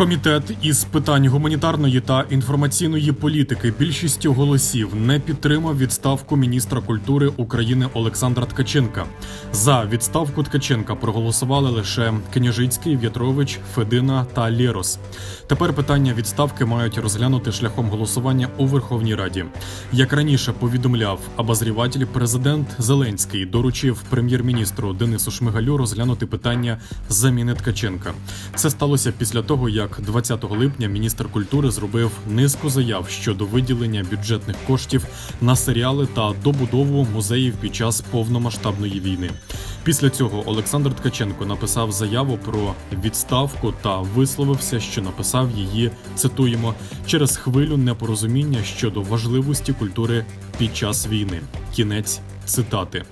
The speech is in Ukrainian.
Комітет із питань гуманітарної та інформаційної політики більшістю голосів не підтримав відставку міністра культури України Олександра Ткаченка. За відставку Ткаченка проголосували лише Княжицький, В'ятрович, Федина та Лєрос. Тепер питання відставки мають розглянути шляхом голосування у Верховній Раді. Як раніше повідомляв обозріватель, президент Зеленський доручив прем'єр-міністру Денису Шмигалю розглянути питання заміни Ткаченка. Це сталося після того, як 20 липня міністр культури зробив низку заяв щодо виділення бюджетних коштів на серіали та добудову музеїв під час повномасштабної війни. Після цього Олександр Ткаченко написав заяву про відставку та висловився, що написав її цитуємо через хвилю непорозуміння щодо важливості культури під час війни. Кінець цитати.